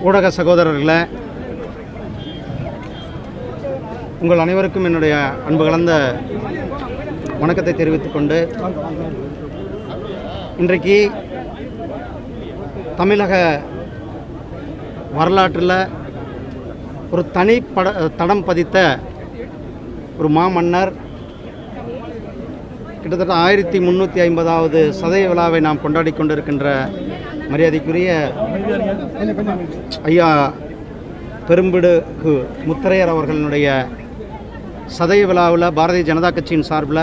ஊடக சகோதரர்களே உங்கள் அனைவருக்கும் என்னுடைய அன்பு கலந்த வணக்கத்தை தெரிவித்துக் கொண்டு இன்றைக்கு தமிழக வரலாற்றில் ஒரு தனி பட தடம் பதித்த ஒரு மாமன்னர் கிட்டத்தட்ட ஆயிரத்தி முந்நூற்றி ஐம்பதாவது சதய விழாவை நாம் கொண்டாடி கொண்டிருக்கின்ற மரியாதைக்குரிய ஐயா பெரும்பிடுகு முத்தரையர் அவர்களுடைய சதய விழாவில் பாரதிய ஜனதா கட்சியின் சார்பில்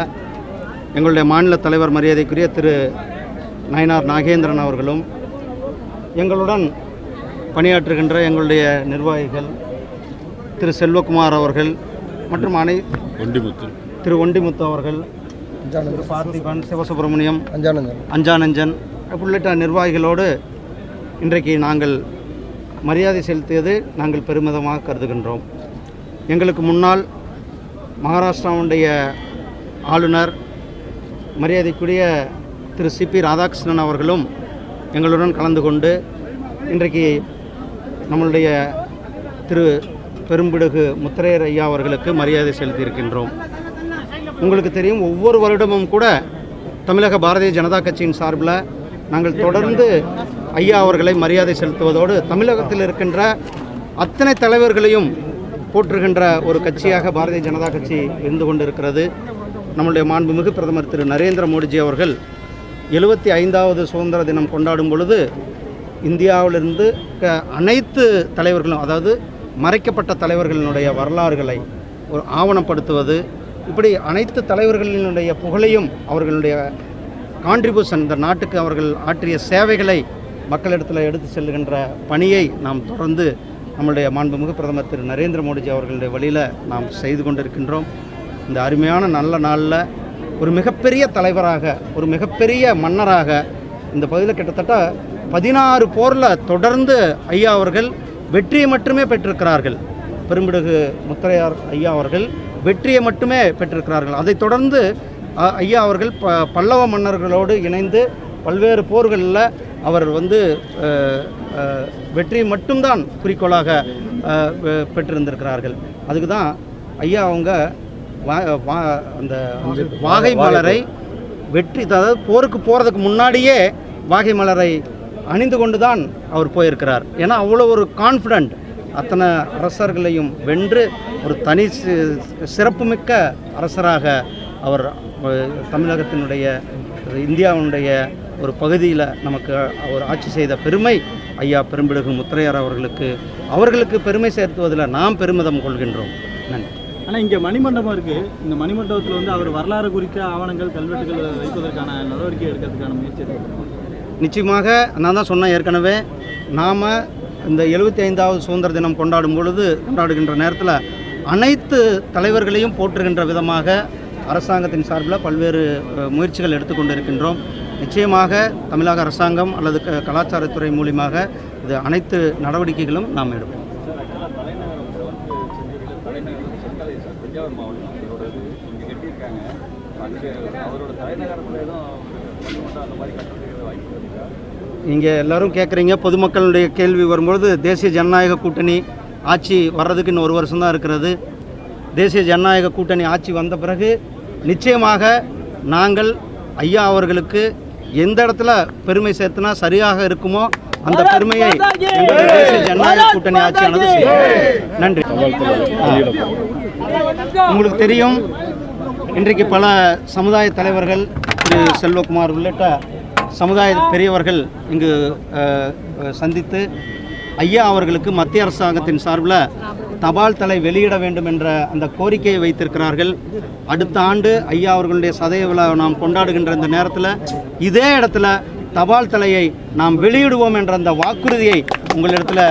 எங்களுடைய மாநில தலைவர் மரியாதைக்குரிய திரு நயனார் நாகேந்திரன் அவர்களும் எங்களுடன் பணியாற்றுகின்ற எங்களுடைய நிர்வாகிகள் திரு செல்வகுமார் அவர்கள் மற்றும் அனை ஒண்டிமுத்து திரு ஒண்டிமுத்து அவர்கள் திரு பார்த்திபன் சிவசுப்பிரமணியம் அஞ்சானந்தன். அஞ்சானஞ்சன் உள்ளிட்ட நிர்வாகிகளோடு இன்றைக்கு நாங்கள் மரியாதை செலுத்தியது நாங்கள் பெருமிதமாக கருதுகின்றோம். எங்களுக்கு முன்னால் மகாராஷ்டிராவுடைய ஆளுநர் மரியாதைக்குரிய திரு சிபி ராதாகிருஷ்ணன் அவர்களும் எங்களுடன் கலந்து கொண்டு இன்றைக்கு நம்மளுடைய திரு பெரும்பிடுகு முத்திரையர் ஐயா அவர்களுக்கு மரியாதை செலுத்தியிருக்கின்றோம். உங்களுக்கு தெரியும் ஒவ்வொரு வருடமும் கூட தமிழக பாரதிய ஜனதா கட்சியின் சார்பில் நாங்கள் தொடர்ந்து ஐயா அவர்களை மரியாதை செலுத்துவதோடு தமிழகத்தில் இருக்கின்ற அத்தனை தலைவர்களையும் போற்றுகின்ற ஒரு கட்சியாக பாரதிய ஜனதா கட்சி இருந்து கொண்டிருக்கிறது. நம்முடைய மாண்புமிகு பிரதமர் திரு நரேந்திர மோடிஜி அவர்கள் எழுபத்தி ஐந்தாவது சுதந்திர தினம் கொண்டாடும் பொழுது இந்தியாவிலிருந்து க- அனைத்து தலைவர்களும் அதாவது மறைக்கப்பட்ட தலைவர்களினுடைய வரலாறுகளை ஒரு ஆவணப்படுத்துவது இப்படி அனைத்து தலைவர்களினுடைய புகழையும் அவர்களுடைய கான்ட்ரிபியூஷன் இந்த நாட்டுக்கு அவர்கள் ஆற்றிய சேவைகளை மக்களிடத்தில் எடுத்து செல்கின்ற பணியை நாம் தொடர்ந்து நம்முடைய மாண்புமிகு பிரதமர் திரு நரேந்திர மோடிஜி அவர்களுடைய வழியில் நாம் செய்து கொண்டிருக்கின்றோம். இந்த அருமையான நல்ல நாளில் ஒரு மிகப்பெரிய தலைவராக ஒரு மிகப்பெரிய மன்னராக இந்த பகுதியில் கிட்டத்தட்ட பதினாறு போரில் தொடர்ந்து ஐயா அவர்கள் வெற்றியை மட்டுமே பெற்றிருக்கிறார்கள். பெரும்பிடுகு முத்தரையார் ஐயா அவர்கள் வெற்றியை மட்டுமே பெற்றிருக்கிறார்கள். அதைத் தொடர்ந்து ஐயா அவர்கள் ப பல்லவ மன்னர்களோடு இணைந்து பல்வேறு போர்களில் அவர் வந்து வெற்றி மட்டும்தான் குறிக்கோளாக பெற்றிருந்திருக்கிறார்கள். அதுக்கு தான் ஐயா அவங்க வா வா அந்த வாகை மலரை வெற்றி அதாவது போருக்கு போகிறதுக்கு முன்னாடியே வாகை மலரை அணிந்து கொண்டு தான் அவர் போயிருக்கிறார். ஏன்னா அவ்வளோ ஒரு கான்ஃபிடண்ட் அத்தனை அரசர்களையும் வென்று ஒரு தனி சி- சிறப்புமிக்க அரசராக அவர் தமிழகத்தினுடைய இந்தியாவினுடைய ஒரு பகுதியில் நமக்கு அவர் ஆட்சி செய்த பெருமை ஐயா பெரும்பிடுகு முத்திரையார் அவர்களுக்கு அவர்களுக்கு பெருமை சேர்த்துவதில் நாம் பெருமிதம் கொள்கின்றோம். நன்றி. ஆனால் இங்கே மணிமண்டபம் இருக்குது இந்த மணிமண்டபத்தில் வந்து அவர் வரலாறு குறித்த ஆவணங்கள் கல்வெட்டுகள் வைப்பதற்கான நடவடிக்கை எடுக்கிறதுக்கான முயற்சி எடுக்கணும் நிச்சயமாக நான் தான் சொன்னேன் ஏற்கனவே நாம் இந்த எழுபத்தி ஐந்தாவது சுதந்திர தினம் கொண்டாடும் பொழுது கொண்டாடுகின்ற நேரத்தில் அனைத்து தலைவர்களையும் போற்றுகின்ற விதமாக அரசாங்கத்தின் சார்பில் பல்வேறு முயற்சிகள் முயற்சிகள் எடுத்துக்கொண்டிருக்கின்றோம். நிச்சயமாக தமிழக அரசாங்கம் அல்லது க- கலாச்சாரத்துறை மூலியமாக இது அனைத்து நடவடிக்கைகளும் நாம் எடுப்போம். நீங்கள் எல்லாரும் கேட்குறீங்க. பொதுமக்களுடைய கேள்வி வரும்பொழுது தேசிய ஜனநாயக கூட்டணி ஆட்சி வர்றதுக்கு இன்னும் ஒரு வருஷம் தான் இருக்கிறது. தேசிய ஜனநாயக கூட்டணி ஆட்சி வந்த பிறகு நிச்சயமாக நாங்கள் ஐயா அவர்களுக்கு எந்த இடத்துல பெருமை சேர்த்துனா சரியாக இருக்குமோ அந்த பெருமையை ஜனநாயக கூட்டணி ஆட்சியானது நன்றி. உங்களுக்கு தெரியும் இன்றைக்கு பல சமுதாய தலைவர்கள் திரு செல்வகுமார் உள்ளிட்ட சமுதாய பெரியவர்கள் இங்கு சந்தித்து ஐயா அவர்களுக்கு மத்திய அரசாங்கத்தின் சார்பில் தபால் தலை வெளியிட வேண்டும் என்ற அந்த கோரிக்கையை வைத்திருக்கிறார்கள். அடுத்த ஆண்டு ஐயா அவர்களுடைய சதய விழா நாம் கொண்டாடுகின்ற இந்த நேரத்தில் இதே இடத்துல தபால் தலையை நாம் வெளியிடுவோம் என்ற அந்த வாக்குறுதியை உங்களிடத்தில்